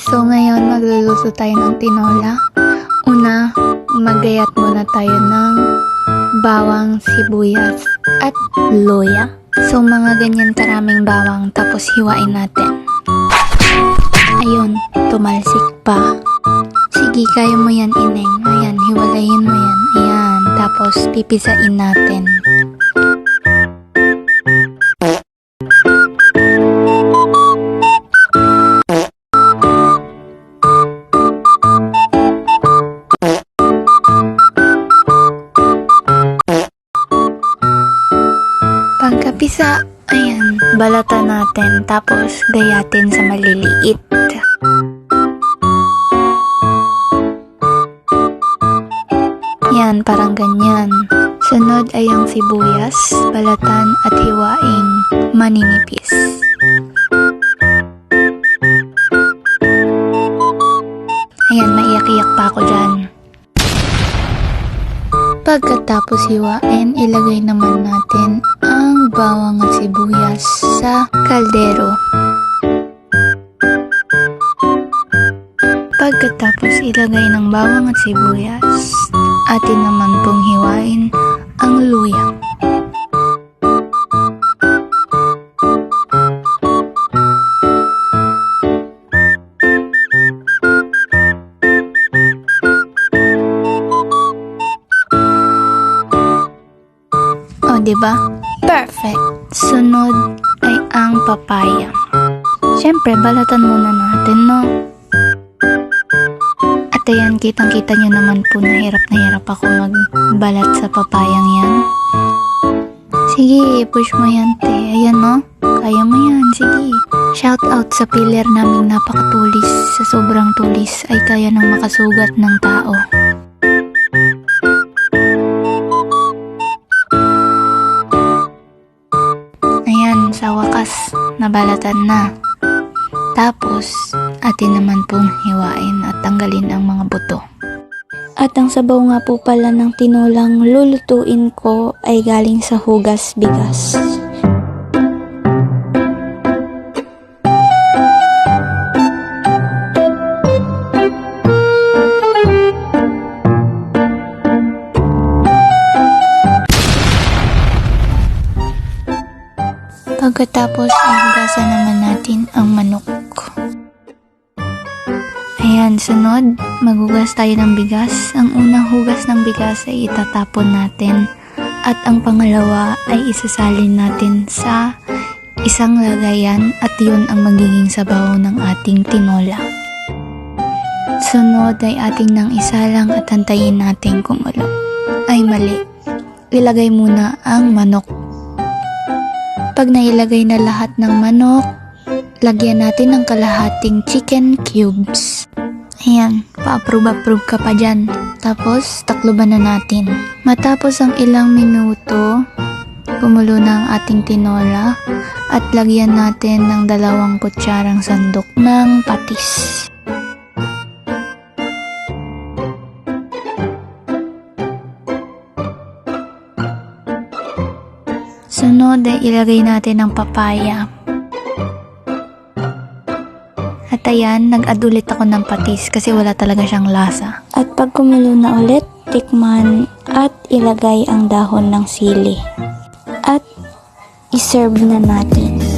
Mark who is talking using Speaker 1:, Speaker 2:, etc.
Speaker 1: So ngayon magluluto tayo ng tinola. Una, magayat muna tayo ng bawang, sibuyas, at luya. So mga ganyan karaming bawang tapos hiwain natin. Ayun, tumalsik pa. Sige, kaya mo yan, Ineng. Ayan, hiwalayin mo yan. Ayan, tapos pipisain natin. Pagkapisa, ayan, balatan natin. Tapos gayatin sa maliliit. Yan, parang ganyan. Sunod ay ang sibuyas, balatan at hiwaing maninipis. Ayan, maiyak-iyak pa ako dyan. Pagkatapos hiwain, ilagay naman natin bawang at sibuyas sa kaldero. Pagkatapos ilagay ng bawang at sibuyas, atin naman pong hiwain O, di ba? Perfect. Sunod ay ang papaya. Siyempre, balatan muna natin, no? At ayan, kitang-kita nyo naman po na hirap na hirap ako magbalat sa papayang yan. Sige, push mo yan, te. Ayan, no? Kaya mo yan, sige. Shout out sa pillar naming napakatulis. Sa sobrang tulis ay kaya nang makasugat ng tao. Nabalatan na. Tapos, atin naman pong hiwain at tanggalin ang mga buto. At ang sabaw nga po pala ng tinolang lulutuin ko ay galing sa hugas bigas. Pagkatapos ay hugasan naman natin ang manok. Ayan, sunod, maghugas tayo ng bigas. Ang unang hugas ng bigas ay itatapon natin. At ang pangalawa ay isasalin natin sa isang lagayan at yun ang magiging sabaw ng ating tinola. Sunod ay ating nang isalang at hantayin natin kumulo. Ay mali. Ilagay muna ang manok pag nailagay na lahat ng manok, lagyan natin ng kalahating chicken cubes. Ayan, pa-approve-approve ka pa dyan. Tapos, takloban na natin. Matapos ang ilang minuto, kumulo na ang ating tinola at lagyan natin ng dalawang kutsarang sandok ng patis. Sunod ay ilagay natin ang papaya. At ayan, nag-add ulit ako ng patis kasi wala talaga siyang lasa. At pag kumulo na ulit, tikman at ilagay ang dahon ng sili. At iserve na natin.